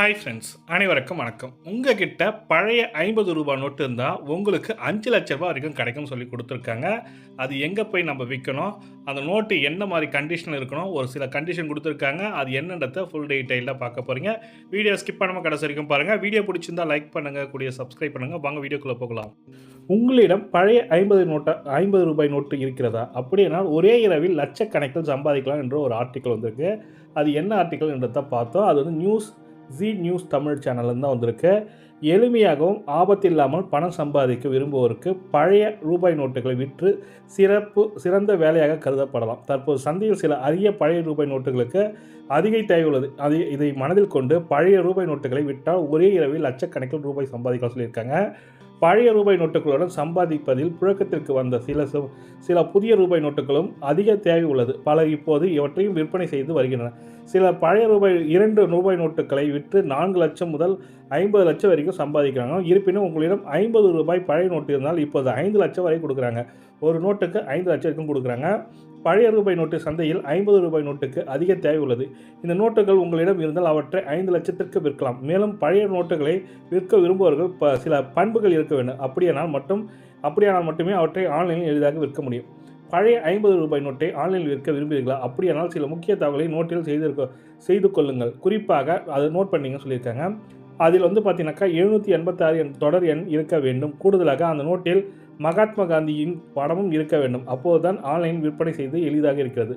Hi friends அனைவருக்கும் வணக்கம். உங்ககிட்ட பழைய ஐம்பது ரூபாய் நோட்டு இருந்தால் உங்களுக்கு அஞ்சு லட்ச ரூபா வரைக்கும் கிடைக்கும் சொல்லி கொடுத்துருக்காங்க. அது எங்கே போய் நம்ம விற்கணும் அந்த நோட்டு என்ன மாதிரி கண்டிஷன் இருக்கணும்? ஒரு சில கண்டிஷன் கொடுத்துருக்காங்க. அது என்னன்றத ஃபுல் டீட்டெயிலாக பார்க்க போகிறீங்க வீடியோ ஸ்கிப் பண்ணாமல் கடைசி வரைக்கும் பாருங்கள் வீடியோ பிடிச்சிருந்தா லைக் பண்ணுங்கள் கூடிய சப்ஸ்கிரைப் பண்ணுங்கள் வாங்க வீடியோக்குள்ளே போகலாம். உங்களிடம் பழைய ஐம்பது நோட்டை ஐம்பது ரூபாய் நோட்டு இருக்கிறதா? அப்படின்னா ஒரே இரவில் லட்சக்கணக்கில் சம்பாதிக்கலாம் என்ற ஒரு ஆர்டிக்கல் வந்திருக்கு. அது என்ன ஆர்டிக்கல் என்றதை பார்த்தோம். அது வந்து நியூஸ் ஜி நியூஸ் தமிழ் சேனல்லேருந்து தான் வந்திருக்கு. எளிமையாகவும் ஆபத்தில்லாமல் பணம் சம்பாதிக்க விரும்புவோருக்கு பழைய ரூபாய் நோட்டுகளை விற்று சிறப்பு சிறந்த வேலையாக கருதப்படலாம். தற்போது சந்தையில் சில அரிய பழைய ரூபாய் நோட்டுகளுக்கு அதிக தேவை உள்ளது. அது இதை மனதில் கொண்டு பழைய ரூபாய் நோட்டுகளை விட்டால் ஒரே இரவில் லட்சக்கணக்கில் ரூபாய் சம்பாதிக்கலாம் சொல்லியிருக்காங்க. பழைய ரூபாய் நோட்டுகளுடன் சம்பாதிப்பதில் புழக்கத்திற்கு வந்த சில சில புதிய ரூபாய் நோட்டுகளும் அதிக தேவை உள்ளது. பலர் இப்போது இவற்றையும் விற்பனை செய்து வருகின்றனர். சில பழைய ரூபாய் இரண்டு ரூபாய் நோட்டுகளை விற்று நான்கு லட்சம் முதல் ஐம்பது லட்சம் வரைக்கும் சம்பாதிக்கிறாங்க. இருப்பினும் உங்களிடம் ஐம்பது ரூபாய் பழைய நோட்டு இருந்தால் இப்போது ஐந்து லட்சம் வரை கொடுக்குறாங்க. ஒரு நோட்டுக்கு ஐந்து லட்சம் வரைக்கும் கொடுக்குறாங்க. பழைய ரூபாய் நோட்டு சந்தையில் ஐம்பது ரூபாய் நோட்டுக்கு அதிக தேவை உள்ளது. இந்த நோட்டுகள் உங்களிடம் இருந்தால் அவற்றை ஐந்து லட்சத்திற்கு விற்கலாம். மேலும் பழைய நோட்டுகளை விற்க விரும்புபவர்கள் ப சில பண்புகள் இருக்க வேண்டும். அப்படியானால் மட்டும் அப்படியானால் மட்டுமே அவற்றை ஆன்லைனில் எளிதாக விற்க முடியும். பழைய ஐம்பது ரூபாய் நோட்டை ஆன்லைனில் விற்க விரும்புகிறீர்களா? அப்படியானால் சில முக்கிய தகவலை நோட்டில் செய்திருக்க செய்து கொள்ளுங்கள் குறிப்பாக அதை நோட் பண்ணிங்கன்னு சொல்லியிருக்காங்க. அதில் வந்து பார்த்தீங்கன்னாக்கா எழுநூற்றி எண்பத்தாறு எண் தொடர் எண் இருக்க வேண்டும். கூடுதலாக அந்த நோட்டில் மகாத்மா காந்தியின் படமும் இருக்க வேண்டும். அப்போது தான் ஆன்லைன் விற்பனை செய்து எளிதாக இருக்கிறது.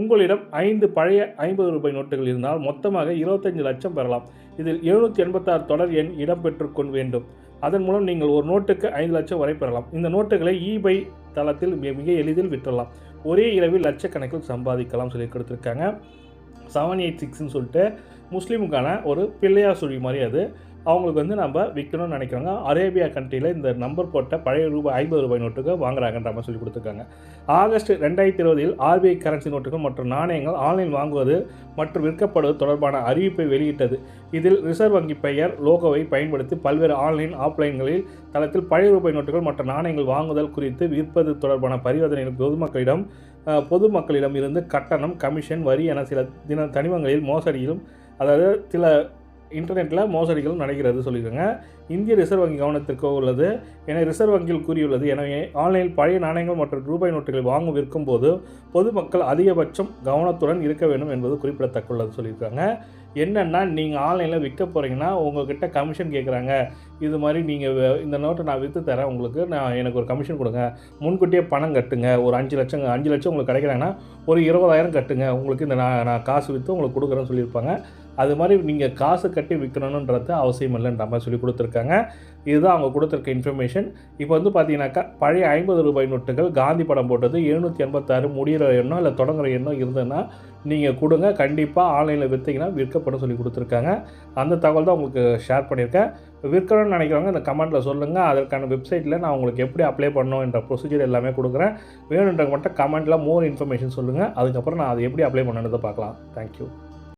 உங்களிடம் ஐந்து பழைய ஐம்பது ரூபாய் நோட்டுகள் இருந்தால் மொத்தமாக இருபத்தஞ்சு லட்சம் பெறலாம். இதில் எழுநூற்றி எண்பத்தாறு தொடர் எண் இடம்பெற்றுக்கொள்ள வேண்டும். அதன் மூலம் நீங்கள் ஒரு நோட்டுக்கு ஐந்து லட்சம் வரை பெறலாம். இந்த நோட்டுகளை இபை தளத்தில் மிக மிக எளிதில் விற்றலாம். ஒரே இரவில் லட்சக்கணக்கில் சம்பாதிக்கலாம் சொல்லி கொடுத்துருக்காங்க. செவன் எயிட் சிக்ஸ்னு சொல்லிட்டு முஸ்லீமுக்கான ஒரு பிள்ளையார் சுழி மாதிரி அது. அவங்களுக்கு வந்து நம்ம விற்கணும்னு நினைக்கிறாங்க அரேபியா கண்ட்ரியில் இந்த நம்பர் போட்ட பழைய ரூபாய் ஐம்பது ரூபாய் நோட்டுக்கு வாங்குறாங்கன்ற மாதிரி சொல்லி கொடுத்துருக்காங்க. ஆகஸ்ட் ரெண்டாயிரத்தி இருபதில் ஆர்பிஐ கரன்சி நோட்டுகள் மற்றும் நாணயங்கள் ஆன்லைன் வாங்குவது மற்றும் விற்கப்படுவது தொடர்பான அறிவிப்பை வெளியிட்டது. இதில் ரிசர்வ் வங்கி பெயர் லோகோவை பயன்படுத்தி பல்வேறு ஆன்லைன் ஆஃப்லைன்களில் தளத்தில் பழைய ரூபாய் நோட்டுகள் மற்றும் நாணயங்கள் வாங்குதல் குறித்து விற்பது தொடர்பான பரிவர்த்தனைகள் பொதுமக்களிடம் பொதுமக்களிடம் இருந்து கட்டணம் கமிஷன் வரி என சில தின தனிமங்களில் மோசடியிலும் அதாவது சில இன்டர்நெட்டில் மோசடிகளும் நடக்கிறது சொல்லியிருக்காங்க. இந்திய ரிசர்வ் வங்கி கவனத்திற்கோ உள்ளது. என ரிசர்வ் வங்கியில் கூறியுள்ளது. எனவே ஆன்லைனில் பழைய நாணயங்கள் மற்றும் ரூபாய் நோட்டுகளை வாங்கும் விற்கும் போது பொதுமக்கள் அதிகபட்சம் கவனத்துடன் இருக்க வேண்டும் என்பது குறிப்பிடத்தக்குள்ளது சொல்லியிருக்காங்க. என்னென்னா நீங்கள் ஆன்லைனில் விற்க போகிறீங்கன்னா உங்கள்கிட்ட கமிஷன் கேட்குறாங்க இது மாதிரி நீங்கள் இந்த நோட்டை நான் விற்று தரேன். உங்களுக்கு நான் எனக்கு ஒரு கமிஷன் கொடுங்க. முன்கூட்டியே பணம் கட்டுங்க. ஒரு அஞ்சு லட்சம் அஞ்சு லட்சம் உங்களுக்கு கிடைக்கிறாங்கன்னா ஒரு இருபதாயிரம் கட்டுங்க. உங்களுக்கு இந்த நான் நான் காசு விற்று உங்களுக்கு கொடுக்குறேன்னு சொல்லியிருப்பாங்க. அது மாதிரி நீங்கள் காசு கட்டி விற்கணுன்றது அவசியம் இல்லைன்ற மாதிரி சொல்லி கொடுத்துருக்காங்க. இதுதான் அவங்க கொடுத்துருக்க இன்ஃபர்மேஷன் இப்போ வந்து பார்த்தீங்கன்னாக்கா பழைய ஐம்பது ரூபாய் நோட்டுகள் காந்தி படம் போட்டது எழுநூற்றி எண்பத்தாறு முடிகிற எண்ணம் இல்லை தொடங்குற எண்ணம் இருந்ததுன்னா நீங்கள் கொடுங்க. கண்டிப்பாக ஆன்லைனில் விற்றீங்கன்னா விற்கப்படும் சொல்லி கொடுத்துருக்காங்க. அந்த தகவல் தான் உங்களுக்கு ஷேர் பண்ணியிருக்கேன். விற்கணும்னு நினைக்கிறவங்க இந்த கமெண்ட்டில் சொல்லுங்கள் அதற்கான வெப்சைட்டில் நான் உங்களுக்கு எப்படி அப்ளை பண்ணணும் என்ற ப்ரொசீஜர் எல்லாமே கொடுக்குறேன். வேணுன்றவங்க மட்டும் கமெண்ட்டில் மோர் இன்ஃபர்மேஷன் சொல்லுங்கள் அதுக்கப்புறம் நான் அதை எப்படி அப்ளை பண்ணணுன்றதை பார்க்கலாம். தேங்க்யூ